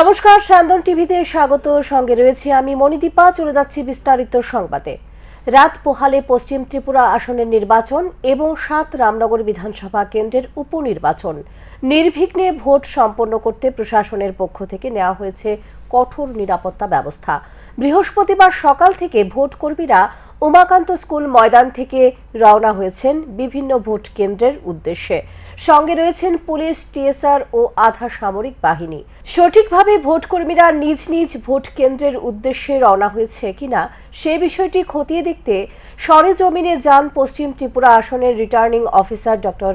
নমস্কার স্যান্দন টিভিতে স্বাগত। সঙ্গে রয়েছে আমি মণিদীপা, চলে যাচ্ছি বিস্তারিত সংবাদে। রাত পোহালে পশ্চিম ত্রিপুরা আসনের নির্বাচন এবং সাত রামনগর বিধানসভা কেন্দ্রের উপনির্বাচন। নির্বিঘ্নে ভোট সম্পন্ন করতে প্রশাসনের পক্ষ থেকে নেওয়া হয়েছে কঠোর নিরাপত্তা ব্যবস্থা। বৃহস্পতিবার সকাল থেকে ভোট কর্মীরা উমাকান্ত স্কুল ময়দান থেকে রওনা হয়েছেন বিভিন্ন ভোট কেন্দ্রের উদ্দেশ্যে। সঙ্গে রয়েছেন পুলিশ, টিএসআর ও আধা সামরিক বাহিনী। সঠিকভাবে ভোট কর্মীরা নিজ নিজ ভোট কেন্দ্রের উদ্দেশ্যে রওনা হয়েছে কিনা সে বিষয়টি খতিয়ে দেখতে সরেজমিনে যান পশ্চিম ত্রিপুরা আসনের returning officer doctor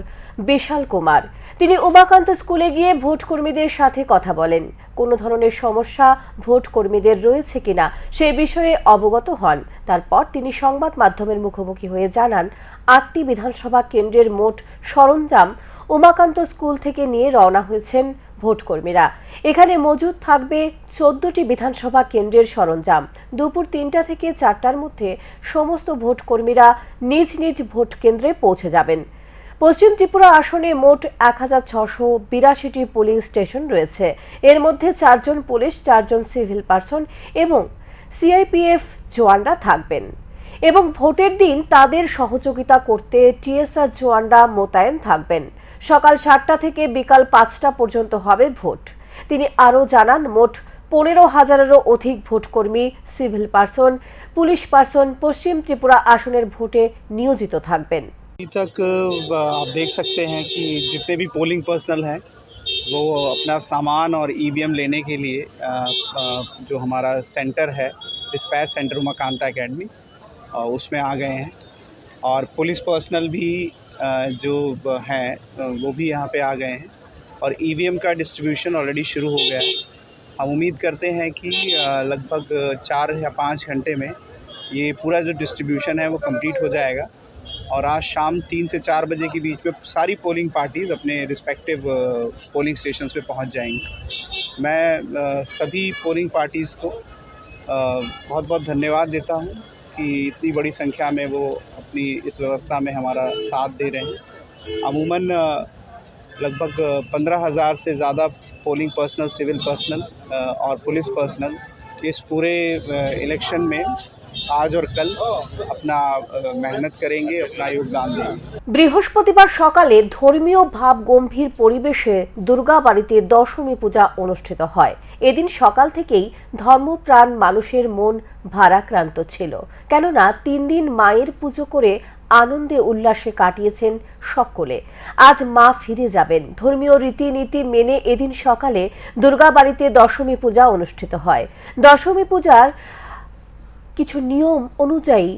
Bishal Kumar. তিনি উমাকান্ত স্কুলে গিয়ে ভোট কর্মীদের সাথে কথা বলেন। কোনো ধরনের সমস্যা ভোট কর্মীদের রয়েছে কিনা সে বিষয়ে অবগত হন। তারপর তিনি সংবাদ মাধ্যমের মুখোমুখি হয়ে জানান, আটটি বিধানসভা কেন্দ্রের মোট সরঞ্জাম উমাকান্ত স্কুল থেকে নিয়ে রওনা হয়েছেন ভোটকর্মীরা এখানে মজুদ থাকবে চোদ্দটি বিধানসভা কেন্দ্রের সরঞ্জাম। দুপুর তিনটা থেকে চারটার মধ্যে সমস্ত ভোটকর্মীরা নিজ নিজ ভোট কেন্দ্রে পৌঁছে যাবেন। পশ্চিম ত্রিপুরা আসনে মোট এক হাজার ছশো বিরাশিটি পোলিং স্টেশন রয়েছে। এর মধ্যে চারজন পুলিশ, চারজন সিভিল পার্সন এবং সিআইপিএফ জওয়ানরা থাকবেন। এবং ভোটের দিন তাদের সহযোগিতা করতে টিএসআর জওয়ানরা মোতায়েন থাকবেন। সকাল সাতটা থেকে বিকাল পাঁচটা পর্যন্ত হবে ভোট। তিনি আরও জানান, মোট পনেরো হাজারেরও অধিক ভোটকর্মী সিভিল পার্সন পুলিশ পার্সন পশ্চিম ত্রিপুরা আসনের ভোটে নিয়োজিত থাকবেন। अभी तक आप देख सकते हैं कि जितने भी पोलिंग पर्सनल हैं वो अपना सामान और ईवीएम लेने के लिए जो हमारा सेंटर है डिस्पैच सेंटर उमाकांता एकेडमी अ, उसमें आ गए हैं। और पुलिस पर्सनल भी जो हैं वो भी यहाँ पे आ गए हैं। और ईवीएम का डिस्ट्रीब्यूशन ऑलरेडी शुरू हो गया है। हम उम्मीद करते हैं कि लगभग चार या पाँच घंटे में ये पूरा जो डिस्ट्रीब्यूशन है वो कंप्लीट हो जाएगा। और आज शाम तीन से चार बजे के बीच में सारी पोलिंग पार्टीज़ अपने रिस्पेक्टिव पोलिंग स्टेशंस पे पहुँच जाएँगी। मैं सभी पोलिंग पार्टीज़ को बहुत बहुत धन्यवाद देता हूँ कि इतनी बड़ी संख्या में वो अपनी इस व्यवस्था में हमारा साथ दे रहे हैं। अमूमन लगभग पंद्रह हज़ार से ज़्यादा पोलिंग पर्सनल सिविल पर्सनल और पुलिस पर्सनल इस पूरे इलेक्शन में आज और कल अपना अ, मेहनत करेंगे अपना योगदान देंगे বৃহস্পতিবার সকালে ধর্মীয় ভাব গম্ভীর পরিবেশে দুর্গা বাড়িতে দশমী পূজা অনুষ্ঠিত হয় এদিন সকাল থেকেই ধর্মপ্রাণ মানুষের মন ভারাক্রান্ত ছিল কেননা তিন দিন মায়ের পুজো করে আনন্দে উল্লাসে কাটিয়েছেন সকলে আজ মা ফিরে যাবেন ধর্মীয় রীতিনীতি মেনে এদিন সকালে দুর্গাবাড়িতে দশমী পূজা অনুষ্ঠিত হয় দশমী পূজার কিছু নিয়ম অনুযায়ী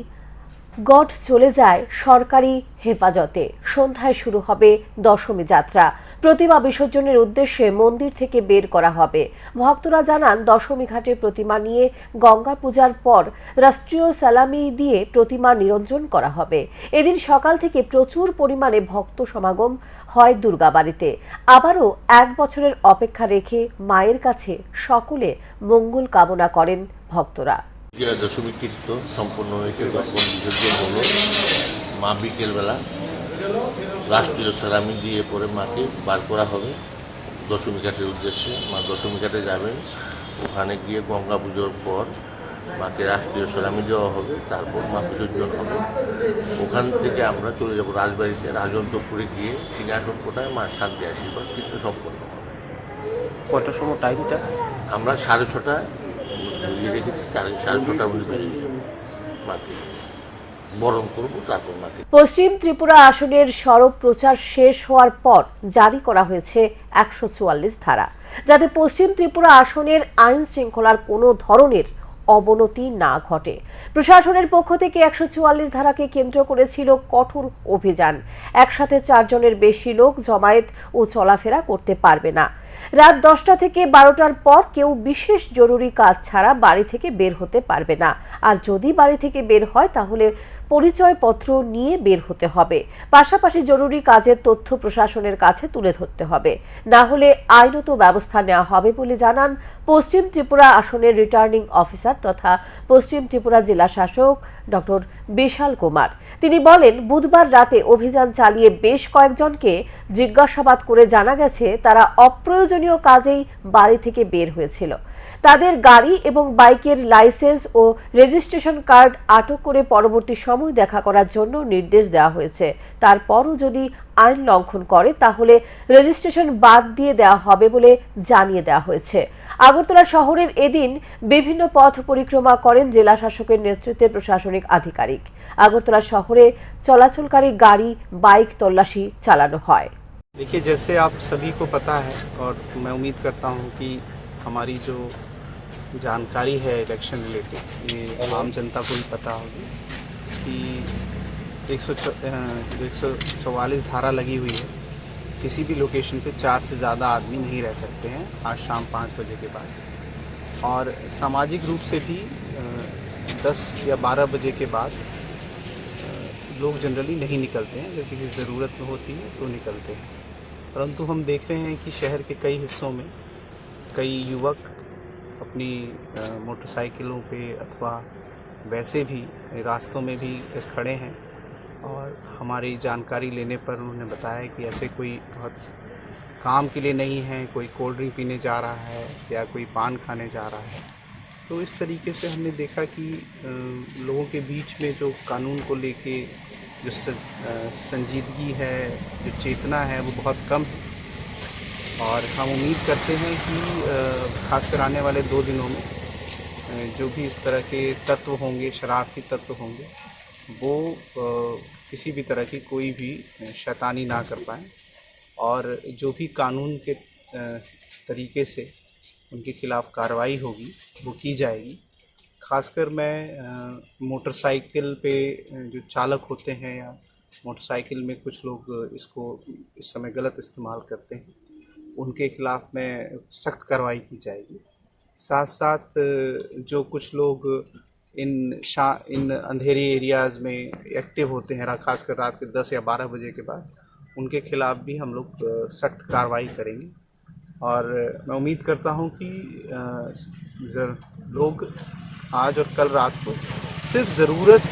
গড চলে যায় সরকারি হেফাজতে। সন্ধ্যায় শুরু হবে দশমী যাত্রা। প্রতিমা বিসর্জনের উদ্দেশ্যে মন্দির থেকে বের করা হবে। ভক্তরা জানান, দশমী ঘাটে প্রতিমা নিয়ে গঙ্গা পূজার পর রাষ্ট্রীয় সালামি দিয়ে প্রতিমা নিরঞ্জন করা হবে। এদিন সকাল থেকে প্রচুর পরিমাণে ভক্ত সমাগম হয় দুর্গাবাড়িতে। আবারও এক বছরের অপেক্ষা রেখে মায়ের কাছে সকলে মঙ্গল কামনা করেন ভক্তরা। বিজয়া দশমী কীর্ত সম্পন্ন হয়েছে তখন বিসর্জন হলো মা বিকেলবেলা। রাষ্ট্রীয় সেরামি দিয়ে পরে মাকে বার করা হবে দশমী ঘাটের উদ্দেশ্যে। মা দশমী ঘাটে যাবেন ওখানে গিয়ে গঙ্গা পুজোর পর মাকে রাষ্ট্রীয় সেরামি দেওয়া হবে তারপর মা বিসর্জন হবে। ওখান থেকে আমরা চলে যাব রাজবাড়িতে রাজন্তপুরে গিয়ে সিংহাসন কোটায় মার শান্তি আশীর্বাদ কীর্ত সম্পন্ন হবে। কটার সময় টাইমটা আমরা সাড়ে ছটা পশ্চিম ত্রিপুরা আসনের সড়ক প্রচার শেষ হওয়ার পর জারি করা হয়েছে একশো চুয়াল্লিশ ধারা। যাতে পশ্চিম ত্রিপুরা আসনের আইন শৃঙ্খলার কোনো ধরনের অবনতি না ঘটে। প্রশাসনের পক্ষ থেকে একশো চুয়াল্লিশ ধারাকে কেন্দ্র করেছিল কঠোর অভিযান। একসাথে চারজনের বেশি লোক জমায়েত ও চলাফেরা করতে পারবে না। রাত দশটা থেকে বারোটার পর কেউ বিশেষ জরুরি কাজ ছাড়া বাড়ি থেকে বের হতে পারবে না। আর যদি বাড়ি থেকে বের হয়, তাহলে পরিচয়পত্র নিয়ে বের হতে হবে। পাশাপাশি জরুরি কাজের তথ্য প্রশাসনের কাছে তুলে ধরতে হবে। না হলে আইনত ব্যবস্থা নেওয়া হবে বলে জানান পশ্চিম ত্রিপুরা আসনের রিটার্নিং অফিসার তথা পশ্চিম ত্রিপুরা জেলা শাসক ডক্টর বিশাল কুমার। তিনি বলেন, বুধবার রাতে অভিযান চালিয়ে বেশ কয়েকজনকে জিজ্ঞাসাবাদ করে জানা গেছে, তারা অপ্রয়োজনীয় কাজেই বাড়ি থেকে বের হয়েছিল। তাদের গাড়ি এবং বাইকের লাইসেন্স ও রেজিস্ট্রেশন কার্ড আটক করে পরবর্তী সময় দেখা করার জন্য নির্দেশ দেওয়া হয়েছে তারপরও যদি আইন লঙ্ঘন করে তাহলে রেজিস্ট্রেশন বাদ দিয়ে দেওয়া হবে বলে জানিয়ে দেওয়া হয়েছে আগরতলা শহরের এদিন বিভিন্ন পথ পরিক্রমা করেন জেলা শাসকের নেতৃত্বে প্রশাসনিক আধিকারিক আগরতলা শহরে চলাচলকারী গাড়ি বাইক তল্লাশি চালানো হয় देखिए जैसे आप सभी को पता है और मैं उम्मीद करता हूँ कि हमारी जो जानकारी है इलेक्शन रिलेटेड ये आम जनता को भी पता होगी कि एक सौ एक सौ चौवालीस धारा लगी हुई है। किसी भी लोकेशन पे चार से ज़्यादा आदमी नहीं रह सकते हैं आज शाम पाँच बजे के बाद। और सामाजिक रूप से भी दस या बारह बजे के बाद लोग जनरली नहीं निकलते हैं। अगर किसी ज़रूरत में होती है तो निकलते हैं। परंतु हम देख रहे हैं कि शहर के कई हिस्सों में कई युवक अपनी मोटरसाइकिलों पे अथवा वैसे भी रास्तों में भी खड़े हैं और हमारी जानकारी लेने पर उन्होंने बताया कि ऐसे कोई बहुत काम के लिए नहीं है, कोई कोल्ड ड्रिंक पीने जा रहा है या कोई पान खाने जा रहा है। तो इस तरीके से हमने देखा कि लोगों के बीच में जो कानून को लेके जो संजीदगी है, जो चेतना है, वो बहुत कम है। और हम उम्मीद करते हैं कि खासकर आने वाले दो दिनों में जो भी इस तरह के तत्व होंगे शरारती तत्व होंगे, वो किसी भी तरह की कोई भी शैतानी ना कर पाएँ और जो भी कानून के तरीके से उनके खिलाफ़ कार्रवाई होगी, वो की जाएगी। खासकर मैं मोटरसाइकिल पे जो चालक होते हैं या मोटरसाइकिल में कुछ लोग इसको, इस समय गलत इस्तेमाल करते हैं, उनके खिलाफ़ में सख्त कार्रवाई की जाएगी। साथ साथ जो कुछ लोग इन शा, इन अंधेरी एरियाज़ में एक्टिव होते हैं खासकर रात के दस या बारह बजे के बाद, उनके खिलाफ़ भी हम लोग सख्त कार्रवाई करेंगे। और मैं उम्मीद करता हूँ कि लोग आज और कल रात को सिर्फ़ ज़रूरत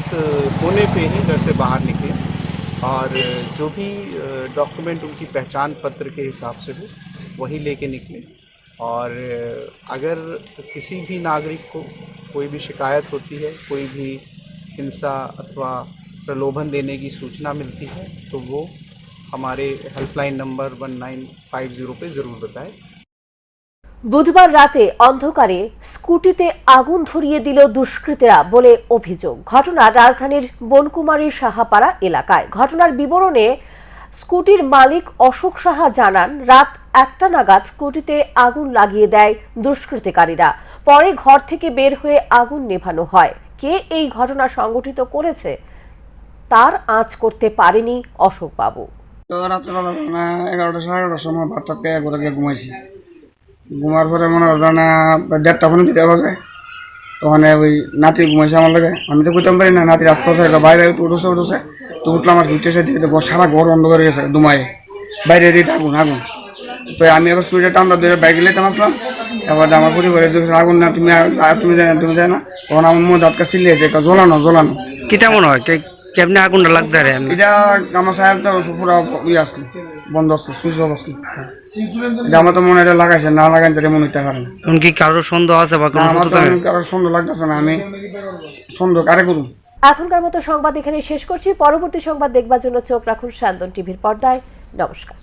होने पे ही घर से बाहर निकलें और जो भी डॉक्यूमेंट उनकी पहचान पत्र के हिसाब से हो, वही लेके निकलें। और अगर किसी भी नागरिक को कोई भी शिकायत होती है कोई भी हिंसा अथवा प्रलोभन देने की सूचना मिलती है तो वो हमारे helpline number one nine five zero पे ज़रूर बताएं বুধবার রাতে অন্ধকারে স্কুটিতে আগুন ধরিয়ে দিল দুষ্কৃতীরা বলে অভিযোগ ঘটনা রাজধানীর বনকুমারীর সাহাপাড়া এলাকায় ঘটনার বিবরণে স্কুটির মালিক অশোক সাহা জানান রাত একটা নাগাদ স্কুটিতে আগুন লাগিয়ে দেয় দুষ্কৃতিকারীরা। পরে ঘর থেকে বের হয়ে আগুন নেভানো হয়। কে এই ঘটনা সংগঠিত করেছে, তার আঁচ করতে পারেনি অশোকবাবু। রাত্রেবেলা না এগারোটা সাড়ে এগারোটার সময় ভাত টাত ঘরে গিয়ে ঘুমাইছি। ঘুমার পরে মনে হলো না, দেড়টা ফোন দিতে বাজে ওখানে ওই নাতি ঘুমাইছে আমার লাগে। আমি তো বুঝতে পারি না, নাতি রাত কথা বাইরে উঠেছে উঠেছে। তো উঠলাম আর ঘুরতেছে দিয়ে তো ঘর- সারা ঘর অন্ধকার হয়ে গেছে, দুমায়ে। বাইরে দিয়ে আগুন আগুন। তো আমি এবার স্কুলে টান্দা ধরে বাইক লেতে আসলাম। এবার আমার পরিবারের দেখছে আগুন না তুমি তুমি জানো তুমি জানো তখন আমার মধ্যে হাতকা সিলিয়েছে জ্বলানো জ্বলানো। কিটা মনে হয়? কে- কেমনে আগুনটা লাগতে রে এমনি? এটা আমার সাহেব তো পুরো ইয়ে আসলো বন্ধ আসলো সুইচ অফ আসলো। এটা আমার তো মনে এটা লাগাইছে না লাগাইছে এটা মনে হইতে পারে না। এখন কি কারোর সন্দেহ আছে বা আমার তো সত্যতা নেই? কারও সন্দেহ লাগতেছে না আমি সন্দেহ কারে করুন এখনকার মতো সংবাদ এখানে শেষ করছি। পরবর্তী সংবাদ দেখবার জন্য চোখ রাখুন সান্দন টিভির পর্দায়। নমস্কার।